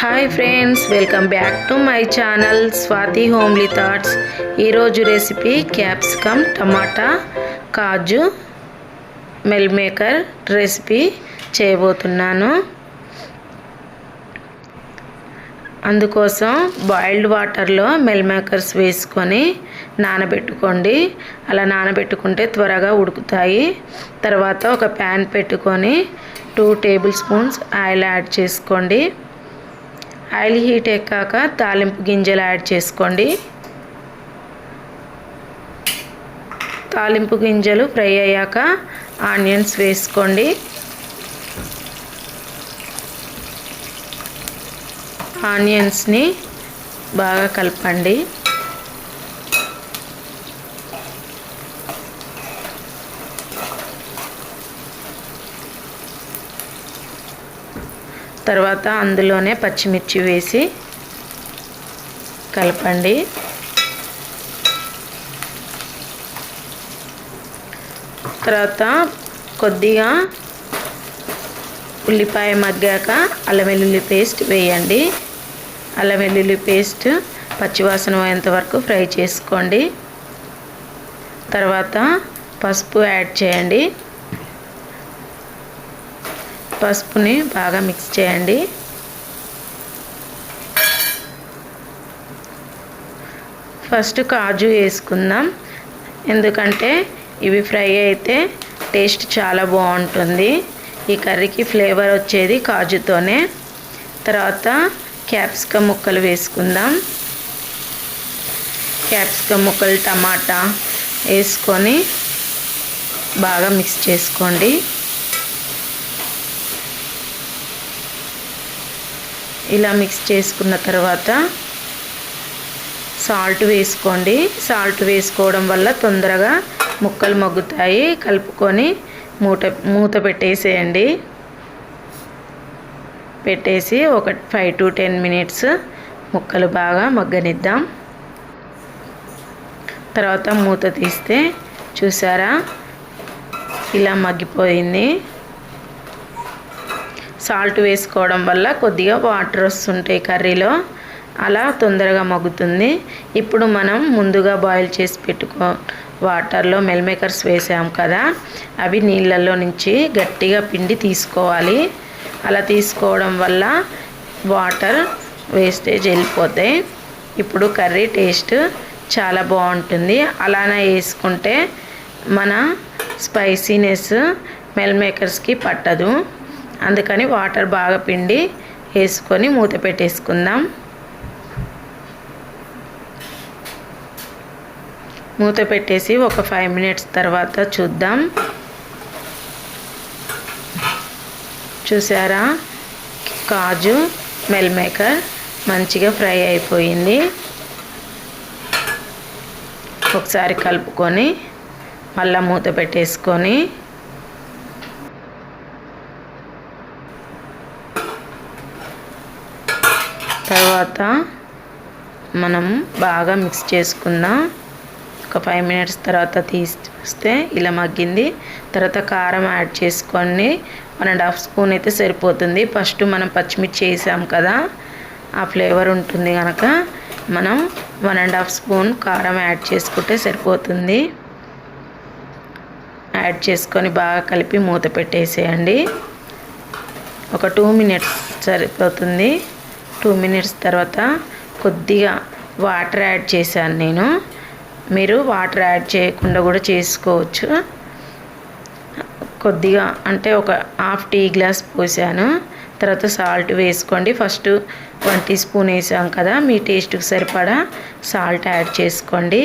Hi friends welcome back to my channel Swathi homely thoughts ఈరోజు recipe capsicum టమాటా కాజు meal maker recipe చేయబోతున్నాను. అందుకోసం boiled వాటర్లో మెల్ makers వేసుకొని నానబెట్టుకోండి. అలా నానబెట్టుకుంటే త్వరగా ఉడుకుతాయి. తర్వాత ఒక ప్యాన్ పెట్టుకొని two tablespoons oil add చేసుకోండి. ఆయిల్ హీట్ ఎక్కాక తాలింపు గింజలు యాడ్ చేసుకోండి. తాలింపు గింజలు ఫ్రై అయ్యాక ఆనియన్స్ వేసుకోండి. ఆనియన్స్ని బాగా కలపండి. తర్వాత అందులోనే పచ్చిమిర్చి వేసి కలపండి. తర్వాత కొద్దిగా ఉల్లిపాయ మగ్గాక అల్లం వెల్లుల్లి పేస్ట్ వేయండి. అల్లం వెల్లుల్లి పేస్ట్ పచ్చివాసన పోయేంతవరకు ఫ్రై చేసుకోండి. తర్వాత పసుపు యాడ్ చేయండి. పసుపుని బాగా మిక్స్ చేయండి. ఫస్ట్ కాజు వేసుకుందాం. ఎందుకంటే ఇవి ఫ్రై అయితే టేస్ట్ చాలా బాగుంటుంది. ఈ కర్రీకి ఫ్లేవర్ వచ్చేది కాజుతోనే. తర్వాత క్యాప్సికమ్ ముక్కలు వేసుకుందాం. క్యాప్సికమ్ ముక్కలు టమాటా వేసుకొని బాగా మిక్స్ చేసుకోండి. ఇలా మిక్స్ చేసుకున్న తర్వాత సాల్ట్ వేసుకోండి. సాల్ట్ వేసుకోవడం వల్ల తొందరగా ముక్కలు మగ్గుతాయి. కలుపుకొని మూట మూత పెట్టేసేయండి. పెట్టేసి ఒక ఫైవ్ టు టెన్ మినిట్స్ ముక్కలు బాగా మగ్గనిద్దాం. తర్వాత మూత తీస్తే చూసారా? ఇలా మగ్గిపోయింది. సాల్ట్ వేసుకోవడం వల్ల కొద్దిగా వాటర్ వస్తుంటాయి కర్రీలో. అలా తొందరగా మగ్గుతుంది. ఇప్పుడు మనం ముందుగా బాయిల్ చేసి పెట్టుకో వాటర్లో మెల్మేకర్స్ వేసాం కదా? అవి నీళ్ళల్లో నుంచి గట్టిగా పిండి తీసుకోవాలి. అలా తీసుకోవడం వల్ల వాటర్ వేస్టేజ్ వెళ్ళిపోతాయి. ఇప్పుడు కర్రీ టేస్ట్ చాలా బాగుంటుంది. అలానే వేసుకుంటే మన స్పైసీనెస్ మెల్ మేకర్స్కి పట్టదు. అందుకని వాటర్ బాగా పిండి వేసుకొని మూత పెట్టేసుకుందాం. మూత పెట్టేసి ఒక ఫైవ్ మినిట్స్ తర్వాత చూద్దాం. చూసారా? కాజు మెల్ మేకర్ మంచిగా ఫ్రై అయిపోయింది. ఒకసారి కలుపుకొని మళ్ళీ మూత పెట్టేసుకొని తర్వాత మనం బాగా మిక్స్ చేసుకుందాం ఒక ఫైవ్ మినిట్స్ తర్వాత తీస్తే ఇలా మగ్గింది. తర్వాత కారం యాడ్ చేసుకొని వన్ అండ్ హాఫ్ స్పూన్ అయితే సరిపోతుంది. ఫస్ట్ మనం పచ్చిమిర్చి వేసాం కదా ఆ ఫ్లేవర్ ఉంటుంది కనుక మనం వన్ అండ్ హాఫ్ స్పూన్ కారం యాడ్ చేసుకుంటే సరిపోతుంది. యాడ్ చేసుకొని బాగా కలిపి మూత పెట్టేసేయండి. ఒక టూ మినిట్స్ సరిపోతుంది. టూ మినిట్స్ తర్వాత కొద్దిగా వాటర్ యాడ్ చేశాను నేను. మీరు వాటర్ యాడ్ చేయకుండా కూడా చేసుకోవచ్చు. కొద్దిగా అంటే ఒక హాఫ్ టీ గ్లాస్ పోసాను. తర్వాత సాల్ట్ వేసుకోండి. ఫస్ట్ వన్ టీ స్పూన్ వేసాం కదా మీ టేస్ట్కి సరిపడా సాల్ట్ యాడ్ చేసుకోండి.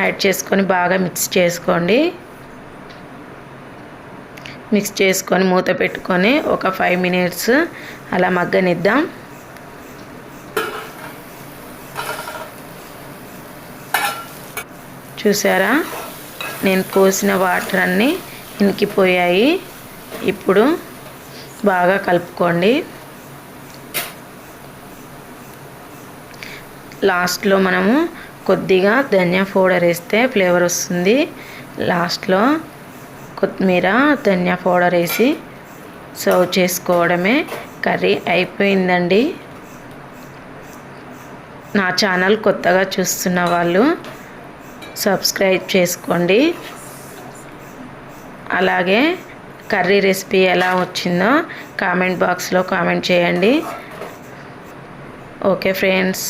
యాడ్ చేసుకొని బాగా మిక్స్ చేసుకోండి. మిక్స్ చేసుకొని మూత పెట్టుకొని ఒక ఫైవ్ మినిట్స్ అలా మగ్గనిద్దాం. చూసారా? నేను పోసిన వాటర్ అన్నీ ఇంకిపోయాయి ఇప్పుడు బాగా కలుపుకోండి. లాస్ట్లో మనము కొద్దిగా ధనియా పౌడర్ వేస్తే ఫ్లేవర్ వస్తుంది. లాస్ట్లో కొత్తిమీర ధనియా పౌడర్ వేసి సర్వ్ చేసుకోవడమే కర్రీ అయిపోయిందండి. నా ఛానల్ కొత్తగా చూస్తున్న వాళ్ళు సబ్స్క్రైబ్ చేసుకోండి. అలాగే కర్రీ రెసిపీ ఎలా వచ్చిందో కామెంట్ బాక్స్లో కామెంట్ చేయండి. Okay friends.